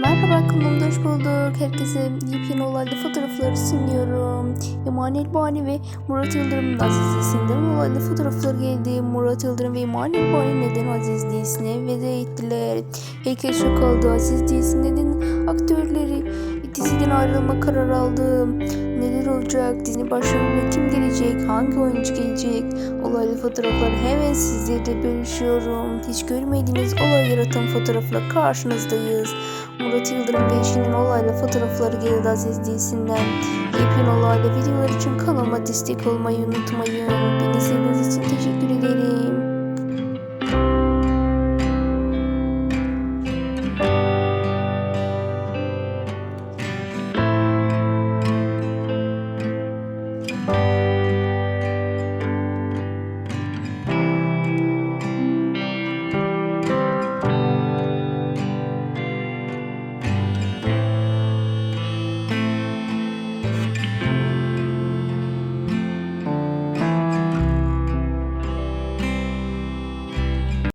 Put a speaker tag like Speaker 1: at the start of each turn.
Speaker 1: Merhaba kanalımda hoş bulduk. Herkese yepyeni olaylı fotoğrafları sunuyorum. Emanuel Bani ve Murat Yıldırım'ın Aziz dizisinden olaylı fotoğraflar geldi. Murat Yıldırım ve Emanuel Bani neden Aziz dizisine veda ettiler. Herkes şok oldu. Aziz dizisi neden aktörleri diziden ayrılma kararı aldı. Neler olacak? Dizi başrolüne kim gelecek? Hangi oyuncu gelecek? Olaylı fotoğrafları hemen sizlerle bölüşüyorum. Hiç görmediğiniz olay yaratan fotoğrafla karşınızdayız. Murat Yıldırım ve eşinin olaylı fotoğrafları geldi Aziz dizisinden. Yepyeni olaylı videolar için kanalıma destek olmayı unutmayın. Beni izlediğiniz için teşekkür ederim.